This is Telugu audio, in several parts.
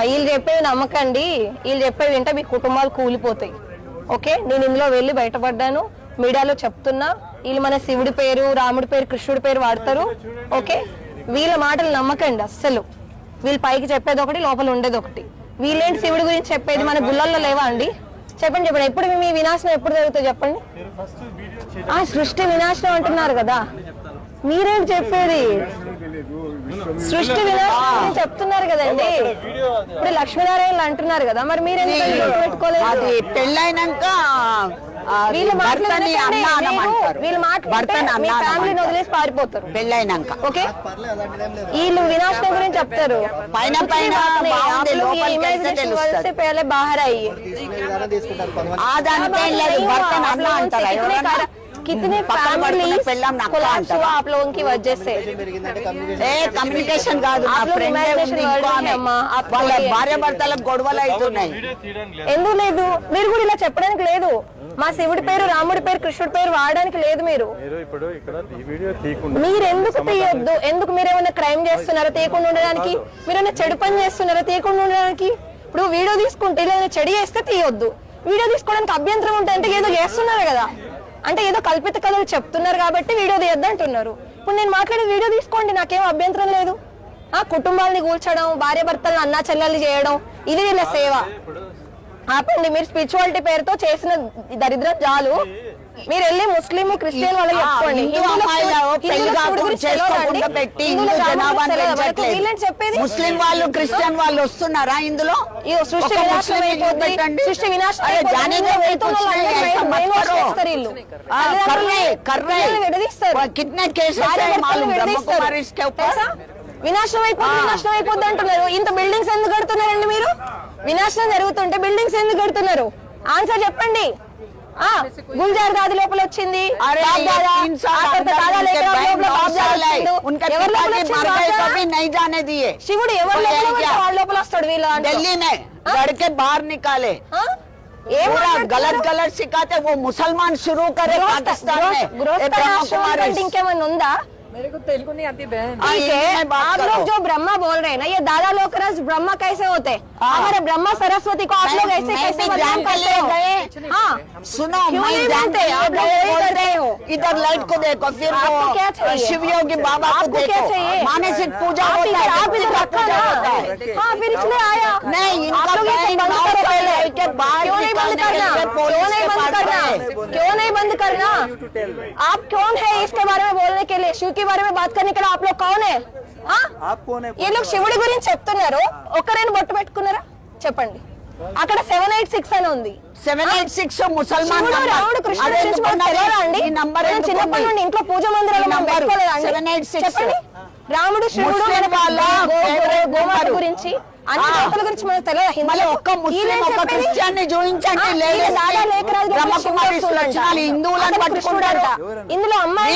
వీళ్ళు చెప్పేవి నమ్మకండి. వీళ్ళు చెప్పేవి వింటే మీ కుటుంబాలు కూలిపోతాయి. ఓకే? నేను ఇందులో వెళ్ళి బయటపడ్డాను. మీడియాలో చెప్తున్నా. వీళ్ళు మన శివుడి పేరు రాముడి పేరు కృష్ణుడి పేరు వాడతారు. ఓకే? వీళ్ళ మాటలు నమ్మకండి అస్సలు. వీళ్ళు పైకి చెప్పేది ఒకటి లోపల ఉండేది ఒకటి. వీళ్ళేంటి శివుడి గురించి చెప్పేది? మన గుళ్ళల్లో లేవా అండి? చెప్పండి చెప్పండి. ఎప్పుడు మీ వినాశనం ఎప్పుడు జరుగుతుంది చెప్పండి? ఆ సృష్టి వినాశనం అంటున్నారు కదా. మీరేం చెప్పేది? సృష్టి చెప్తున్నారు కదండి. ఇప్పుడు లక్ష్మీనారాయణ అంటున్నారు కదా మరి మీరు పెట్టుకోలేదు? పెళ్ళైనాక వీళ్ళు మాట్లాడి వీళ్ళు వదిలేసి ఓకే? వీళ్ళు గురించి చెప్తారు. పైన పైన బాహర్ అయ్యి అదంతా అంటారు? कितने పక్కన పడుకున్న families పెళ్ళాం నక్క collapse అంటారు हुआ आप लोगों की वजह से ఏ కమ్యూనికేషన్ కాదు నా आप लोग ఫ్రెండ్ imagination ఉంది world ఇంకో में ఆమె. అమ్మా, आप వాళ్ళ बोलिए. భార్య భర్తలకు గొడవలు అవుతున్నాయి ఎందుకు లేదు మీరు కూడా ఇలా చెప్పడానికి లేదు మా శివుడి పేరు రాముడి పేరు కృష్ణుడి పేరు వాడడానికి లేదు మీరు మీరు ఇప్పుడు ఇక్కడ ఈ వీడియో తీయకుండా మీరు ఎందుకు తీయొద్దు ఎందుకు మీరు ఏమైనా క్రైమ్ చేస్తున్నారా తీయకుండా ఉండడానికి మీరు ఏమైనా చెడు పని చేస్తున్నారా తీయకుండా ఉండడానికి ఇప్పుడు వీడియో తీసుకుంటే ఇలా ఏమైనా చెడు చేస్తే తీయొద్దు వీడియో తీసుకోవడానికి అభ్యంతరం ఉంటే అంటే ఏదో చేస్తున్నారు కదా అంటే ఏదో కల్పిత కథలు చెప్తున్నారు కాబట్టి వీడియో తీయొద్దు అంటున్నారు ఇప్పుడు నేను మాట్లాడే వీడియో తీసుకోండి నాకేం అభ్యంతరం లేదు. ఆ కుటుంబాలని కూల్చడం భార్య భర్తలను అన్నా చెల్లెలు చేయడం ఇది వీళ్ళ సేవ. ఆపండి మీరు స్పిరిచువాలిటీ పేరుతో చేసిన దరిద్రం చాలు. మీరు వెళ్ళి ముస్లిం క్రిస్టియన్ వాళ్ళకి చెప్పండి చెప్పేది ముస్లిం వాళ్ళు క్రిస్టియన్ వాళ్ళు వస్తున్నారా ఇందులో? సృష్టి సృష్టి వినాశనం కేసు అయిపోతుంది నష్టం అయిపోద్ది అంటున్నారు. ఇంత బిల్డింగ్స్ ఎందుకు కడుతున్నారండి మీరు? వినాశనం జరుగుతుంటే బిల్డింగ్స్ ఎందుకు కడుతున్నారు? ఆన్సర్ చెప్పండి. గుల్జార్ దాది లోపల వచ్చింది अरे బాబ్ ये దాదా, तीन साल ఆ పెద్ద अंदर దాదా उनके లేఖరావు बहन లోపల नौ బాబ్ దాదా साल है వచ్చిండు. उनके ఎవరి లోపల पिताजी मर వచ్చిండు गए బాబ్ कभी దాదా? नहीं जाने दिए శివుడు ఎవరు तो లోపల यही పడితే क्या? వాళ్ళ లోపల వస్తాడు వీళ్ళ దాంట్లో. दिल्ली में हाँ? लड़के बाहर निकाले ఆ? ఏం पूरा మాట్లాడుతున్నారు? गलत गलत सिखाते वो मुसलमान शुरू करे గృహస్థ- पाकिस्तान में గృహస్థ- గృహస్థ ये ब्रह्म आश्रम कुमारी అంటే ఇంకేమైనా ఉందా मेरे को तेलुगु नहीं आती बहन। हाँ, ठीक है आप लोग जो ब्रह्मा बोल रहे हैं ना ये दादा लोग रस ब्रह्मा कैसे होते? हाँ। हमारे ब्रह्मा सरस्वती को आप लोग ऐसे कैसे बदनाम करते हो। हाँ? सुनो क्यों मैं नहीं जानते बोलते? आप लोग वही बोलते करते हो। इधर लाइट को देखो फिर आपको वो क्या चाहिए? शिव योगी बाबा को आपको क्या देखो चाहिए? मानसिक पूजा आप होता इधर है आप इधर पूजा रखा पूजा ना होता है हाँ फिर इसलिए आया नहीं, इनका आप लोग ये बहन बंद नौ करो साल पहले है, के बाहर क्यों नहीं बंद निकालने के करना लिए पुलिस क्यों नहीं के बंद पास करना गए। क्यों नहीं बंद करना आप कौन है इसके बारे में बोलने के लिए शिव के बारे में बात करने के लिए आप लोग कौन है हाँ? ये लोग శివుడి గురించి చెప్తున్నారు ఒక్కరైనా బొట్టు పెట్టుకున్నారా చెప్పండి అక్కడ సెవెన్ ఎయిట్ సిక్స్ అని ఉంది సెవెన్ ఎయిట్ సిక్స్ ముసల్మాన్. రాముడు కృష్ణుడు నంబర్ చిన్నప్పటి? నుండి ఇంట్లో పూజ మందిరాలు పెట్టుకోలేదా అండి? 786. చెప్పండి రాముడు శివుడు. గురించి అన్ని. దేవతల గురించి మనకు తెలియదా హిందూ ఒక్క ముస్లిం ఒక్క? క్రిస్టియన్ని వచ్చిన అంట. హిందువులను అతను పట్టుకుంటారు కృష్ణుడంట. ఇందులో అమ్మాయి.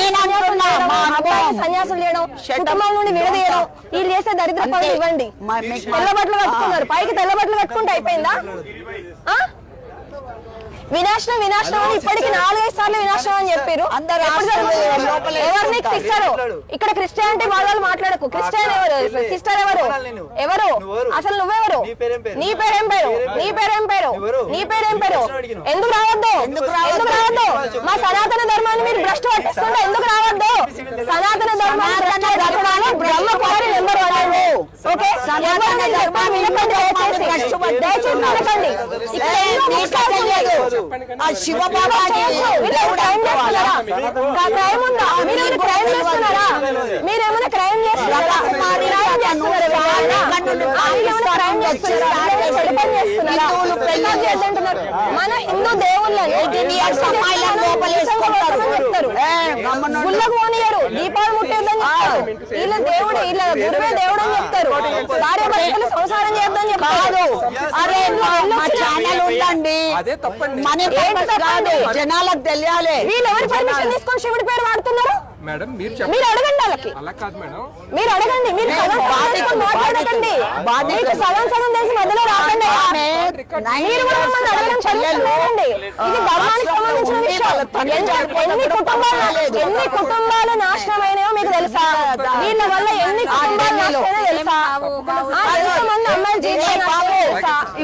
సన్యాసులు చేయడం. కుటుంబం నుండి విడదీయడం వీళ్ళు చేసే దరిద్ర పనులు. ఇవ్వండి మా- మీకు తెల్ల బట్టలు కట్టుకున్నారు పైకి తెల్ల బట్టలు కట్టుకుంటే అయిపోయిందా? వినాశనం వినాశనం అని ఇప్పటికి నాలుగైదు సార్లు వినాశనం అని చెప్పారు. ఎవరు నీకు. సిస్టర్ ఇక్కడ క్రిస్టియానిటీ వాళ్ళు మాట్లాడకు. క్రిస్టియన్ ఎవరు? సిస్టర్ ఎవరు? ఎవరు? అసలు నువ్వెవరు? నీ పేరేం పేరు? నీ పేరేం పేరు? నీ పేరేం పేరు. ఎందుకు రావద్దు? ఎందుకు రావద్దు? మా సనాతన ధర్మాన్ని మీరు భ్రష్టు పట్టిస్తుంటే ఎందుకు రావద్దు? సనాతన ధర్మాన్ని బ్రహ్మ కుమారి నెంబర్ ఓకే. వినకండి దయచేసి. దయచేసి వినకండి. ఆ శివ బాబాకి వీళ్ళు దేవుడు క్రైమ్ అనుకోవాలా? చేస్తున్నారా. క్రైమ్ ఉందా? మీరు క్రైమ్ చేస్తున్నారా? మీరు ఏమైనా క్రైమ్ చేస్తున్నారా? చేస్తున్నారా? క్రైమ్ చేస్తున్నారా? వీళ్ళేమైనా చెడు పని చేస్తున్నారా? మన హిందూ దేవుళ్ళని. చెప్తారు. గుళ్ళకు పోనీయరు దీపాలు ముట్టేద్దని చెప్తారు. వీళ్ళ దేవుడు వీళ్ళ గురువే దేవుడు అని చెప్తారు. భార్య భర్తలు సంసారం చేద్దని చెప్తారు. అరే మా ఛానల్ ఉందండి. అదే తప్పండి. మనీ? జనాలకు తెలియాలి. వీళ్ళు ఎవరు పర్మిషన్ తీసుకొని శివుడి పేరు వాడుతున్నారు? మేడం మీరు అడగండి వాళ్ళకి. అలా కాదు మేడం. మీరు అడగండి మీరు నేను సగం సగం బాధితుడు, చేసుకొని మాట్లాడకండి. బాధితుడు. మీకు సగం సగం తెలిసి మధ్యలో రాకండి. మీరు కూడా మమ్మల్ని అడగడం ఇది ధర్మానికి సంబంధించిన విషయం. ఎన్ని- కుటుంబాలు. ఎన్ని కుటుంబాలు నాశనమైనాయో మీకు తెలుసా? వీళ్ళ వల్ల ఎన్ని కుటుంబాలు తెలుసా ఆ, ఎంతమంది అమ్మాయిలు సేమ్ కుటుంబం నాశనం అయిపోయింది.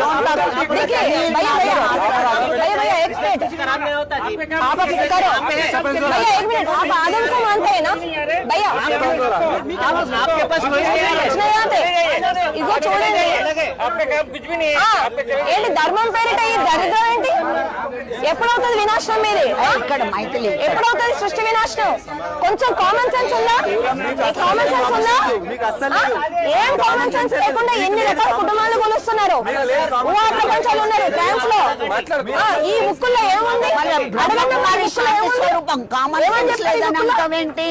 भैया भैया भैया भैया एक मिनट आप अब करो भैया एक मिनट आप आदम को मानते हैं ना भैया कुछ नहीं आते ఇదిగో చూడండి ఆ, ఏంటి ధర్మం పేరిట ఈ దరిద్రం ఏంటి ఎప్పుడవుతుంది వినాశనం మీది ఆ? ఇక్కడ మైథిలి ఎప్పుడవుతుంది సృష్టి వినాశనం కొంచెం కామన్ సెన్స్ ఉందా కామన్ సెన్స్ ఉందా ఆ? ఏం కామన్ సెన్స్ లేకుండా ఎన్ని రకాల కుటుంబాలు కొలుస్తున్నారు ఊహా ప్రపంచాలు ఉన్నారు ఫ్రాన్స్ లో ఆ, ఈ ముక్కుల్లో ఏముంది స్వరూపం కామన్ సెన్స్ లేదని? అంటావేంటి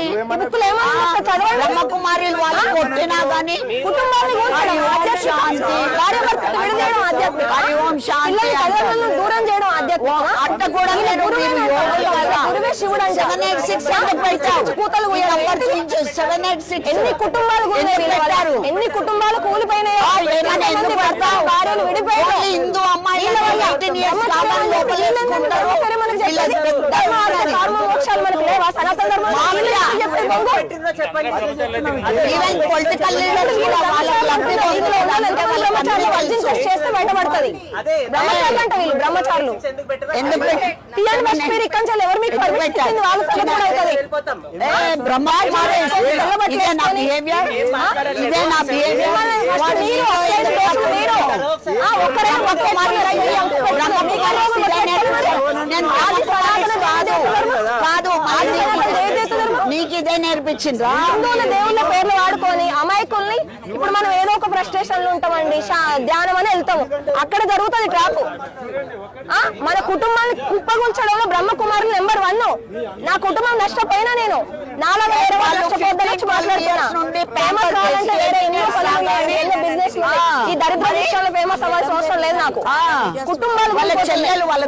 బ్రహ్మకుమారిలు వాళ్ళు కొట్టినా గానీ కుటుంబాన్ని ఓం. శాంతి. దూరం చేయడం ఆధ్యాత్మికం. అట్ట కూడా శివుడు. Seven eight six? కూతలు. సెవెన్ ఎయిట్ సిక్స్ ఎన్ని కుటుంబాలు? ఎన్ని కుటుంబాలు కూలిపోయినాయి? భార్యలు విడిపోయారు హిందూ అమ్మాయిలు వీళ్ళ వల్ల 18 years బ్రహ్మచర్యం కావాలి అంటే లోపలే వీళ్ళని వేసుకుంటారు. బ్రహ్మచర్యం మనకు చెప్పేది. వీళ్ళది పెద్ద ధర్మ, అర్థ, ఉన్నది. కామ, మోక్షాలు మనకు లేవా సనాతన ధర్మం వీళ్ళకి చెప్పేది బొంగు. ఈవెన్ పొలిటికల్ లీడర్స్ కూడా చేస్తే బయటపడుతుంది బ్రహ్మచారులు అంట వీళ్ళు బ్రహ్మచారులు ఎందుకు పెట్టి- తీయండి ఫస్ట్ మీరు ఇక్కడి నుంచి ఎవరు మీకు ఎందుకు పర్మిషన్ పెట్టారు? ఇచ్చింది వాళ్ళ సంగతి కూడా అవుతుంది ఏ, బ్రహ్మకుమారి ఇదే నా బిహేవియర్ ఇదే నా బిహేవియర్ ఫస్ట్ మీరు వదిలేసి దోషులు మీరు. ఆ, ఒక్కరే ఒక్కరే రండి, నీకు ఇదే నేర్పించిండ్రా దేవుళ్ళ పేర్లు వాడుకొని అమాయకుల్ని ఇప్పుడు మనం ఒక ఫ్రస్ట్రేషన్లో ఉంటామండి ధ్యానం అని వెళ్తాము అక్కడ జరుగుతుంది ట్రాప్ ఆ, మన కుటుంబాన్ని కుప్పగుంచడంలో బ్రహ్మకుమారులు నెంబర్ వన్ నా కుటుంబం నష్టపోయినా నేను నాలుగు వేరే వాళ్ళు నష్టపోద్దని వచ్చి మాట్లాడుతున్నా నుండి ఫేమస్ కావాలంటే వేరే ఎన్నో బిజినెస్ ఈ దరిద్ర ఫేమస్ అవ్వాల్సిన అవసరం లేదు నాకు. కుటుంబాలు వాళ్ళ. చెల్లెలు, వాళ్ళ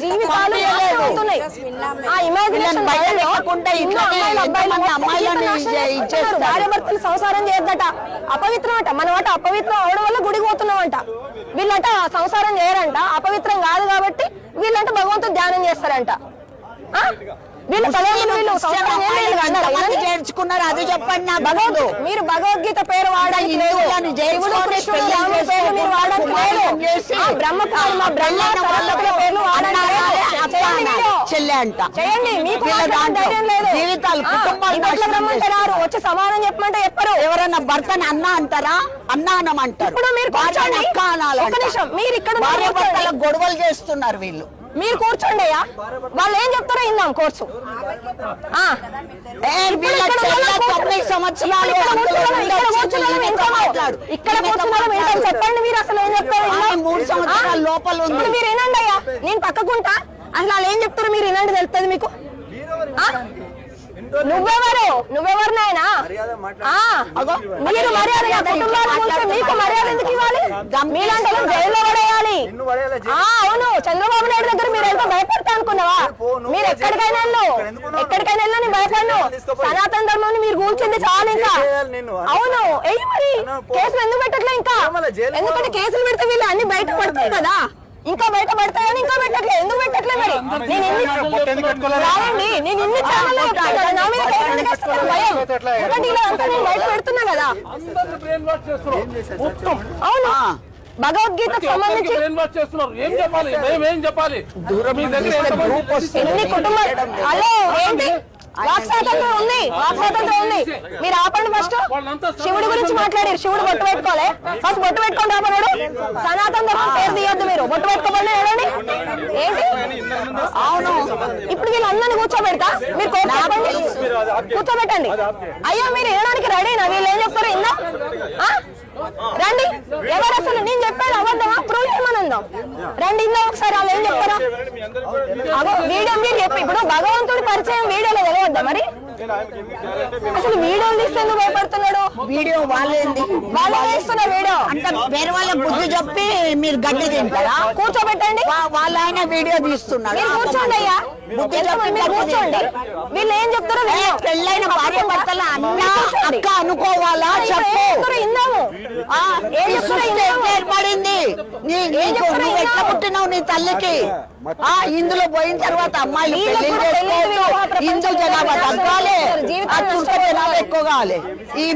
జీవితాలు అవుతున్నాయి. ఆ ఇమాజినేషన్ అమ్మాయిలు, అబ్బాయిలు. ఇచ్చేస్తారు. భార్యాభర్తలు సంసారం చేయొద్దట అపవిత్రం అంట మనం అట అపవిత్రం అవడం వల్ల గుడికి పోతున్నామంట. వీళ్ళంట సంసారం చేయరంట. అపవిత్రం కాదు కాబట్టి వీళ్ళంట భగవంతుడు ధ్యానం చేస్తారంట. చేర్చుకున్నారు అది చెప్పండి నాకు భగవంతుడు మీరు భగవద్గీత పేరు కృష్ణుడు రాముడి పేర్లు మీరు బ్రహ్మ పేర్లు మీరు. చెల్లె అంట. చేయండి. మీకు జీవితాలు, కుటుంబాలు వచ్చి సమాధానం చెప్పమంటే చెప్పరు. ఎవరన్నా భర్తని అన్న అంటారా? అన్న అనమంటారు ఇప్పుడు మీరు. అక్క మీరు ఇక్కడ గొడవలు చేస్తున్నారు వీళ్ళు. మీరు కూర్చోండి అయ్యా. వాళ్ళు ఏం చెప్తారో ఇందాం కోర్సు. సంవత్సరాలు ఇక్కడ కూర్చున్నాం. చెప్పండి మీరు అసలు ఏం చెప్తారు. మూడు సంవత్సరాల? లోపల మీరు వినండి అయ్యా. నేను పక్కకుంటా. అసలు వాళ్ళు ఏం చెప్తారు మీరు వినండి తెలుస్తుంది మీకు? నువ్వెవరు? నువ్వెవరు నాయనా ఆ, అగో, మీరు మర్యాద మీకు మర్యాద ఎందుకు ఇవ్వాలి? మీలాంటి జైల్లో పడేయాలి. ఆ, అవును చంద్రబాబు నాయుడు దగ్గర మీరు ఎంతో భయపడతా అనుకున్నావా? మీరు ఎక్కడికైనా వెళ్ళు. ఎక్కడికైనా వెళ్ళి నేను భయపడను. సనాతన ధర్మం మీరు కూల్చింది చాలు ఇంకా. అవును. ఎయ్యి మరి కేసులు ఎందుకు పెట్టట్లే ఇంకా? ఎందుకంటే కేసులు పెడితే వీళ్ళు అన్ని బయట పడతాయి కదా. ఇంకా బయట పడతాయని ఇంకా పెట్టట్లే. ఎందుకు పెట్టట్లే మరి? నేను ఎన్ని రావండి. నేను ఇన్ని ఛానల్లో చెప్తున్నాను నా మీద కేసు ఎందుకు వేస్తున్నారు భయం. ఎందుకంటే ఇలా అంతా నేను బయట పెడుతున్నా కదా. అవును. భగవద్గీతకు సంబంధించి ఏం చెప్పాలి? మేము ఏం ఎన్ని కుటుంబాలు? హలో ఏంటి? వాక్ స్వాతంత్రం ఉంది వాక్ స్వాతంత్రం ఉంది. మీరు ఆపండి ఫస్ట్ శివుడి గురించి మాట్లాడారు శివుడు బొట్టు పెట్టుకోలే. ఫస్ట్ బొట్టు పెట్టుకోండి ఆపన్నాడు సనాతన ధర్మం పేరు తీయొద్దు మీరు. బొట్టు పెట్టుకోబడి ఏడండి? ఏంటి? అవును. ఇప్పుడు వీళ్ళందరినీ కూర్చోబెడతా? మీరు కోర్టు ఆపండి కూర్చోబెట్టండి. అయ్యా మీరు ఏడానికి రెడీనా? వీళ్ళు ఏం చెప్తారు? ఇందా? ఆ? రండి. ఎవరు అసలు? నేను చెప్పేది అబద్ధమా? ప్రూవ్ చేయమని ఉందాం రండి ఇందా ఒకసారి వాళ్ళు ఏం చెప్తారా అగో వీడియో మీరు చెప్పి. ఇప్పుడు భగవంతుడి పరిచయం వీడియోలో తెలియద్దా మరి? అసలు వీడియోలు తీస్తే ఎందుకు భయపడుతున్నాడు? వీడియో వాళ్ళేంది వాళ్ళు వేస్తున్న వీడియో. అంటే వేరే వాళ్ళ బుద్ధి చెప్పి మీరు గడ్డి తింటారా? కూర్చోబెట్టండి. వాళ్ళ ఆయన వీడియో తీస్తున్నాడు మీరు కూర్చోండి అయ్యా. కూర్చోండి. వీళ్ళు ఏం చెప్తారో. పెళ్ళైన భార్య భర్తల అన్న. అక్క అనుకోవాలా? చెప్పు. ఏర్పడింది నీ నీకు నువ్వు ఎట్లా. పుట్టినావు నీ తల్లికి? ఆ ఇందులో పోయిన తర్వాత అమ్మాయిలు పెళ్ళి ప్రపంచంలో హిందూ జనాభా జనాభా తగ్గాలి. ఆ తుర్క జనాభా ఎక్కువ కావాలి. ఈ